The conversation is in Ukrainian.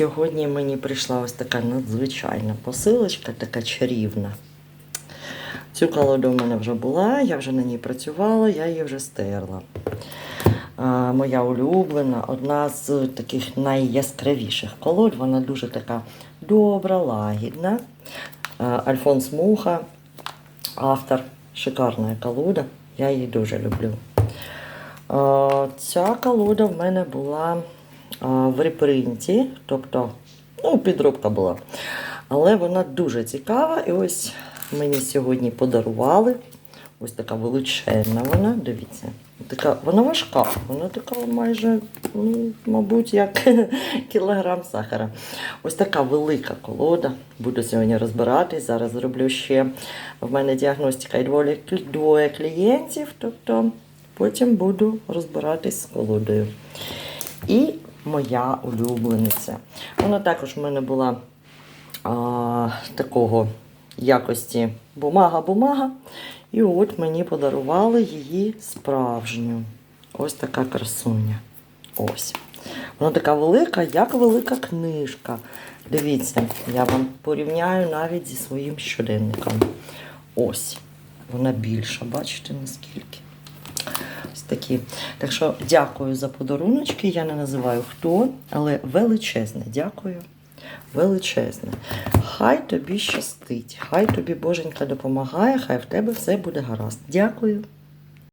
сьогодні мені прийшла ось така надзвичайна посилочка, така чарівна. Цю колоду в мене вже була, я вже на ній працювала, я її вже стерла. Моя улюблена, одна з таких найяскравіших колод. Вона дуже така добра, лагідна. Альфонс Муха, автор, шикарна колода. Я її дуже люблю. Ця колода в мене була в репринті, тобто ну, підробка була. Але вона дуже цікава. І ось мені сьогодні подарували. Ось така величезна вона, дивіться. Така, вона важка, вона така майже, ну, мабуть, як кілограм сахара. Ось така велика колода. Буду сьогодні розбиратись. Зараз зроблю ще. В мене діагностика і двоє, двоє клієнтів, тобто потім буду розбиратись з колодою. І моя улюблениця. Вона також в мене була а, такого якості бумага-бумага. І от мені подарували її справжню. Ось така красуня. Ось. Вона така велика, як велика книжка. Дивіться, я вам порівняю навіть зі своїм щоденником. Ось. Вона більша, бачите наскільки? Такі. Так що дякую за подаруночки. Я не називаю хто, але величезне дякую. Величезне. Хай тобі щастить, хай тобі Боженька допомагає, хай в тебе все буде гаразд. Дякую.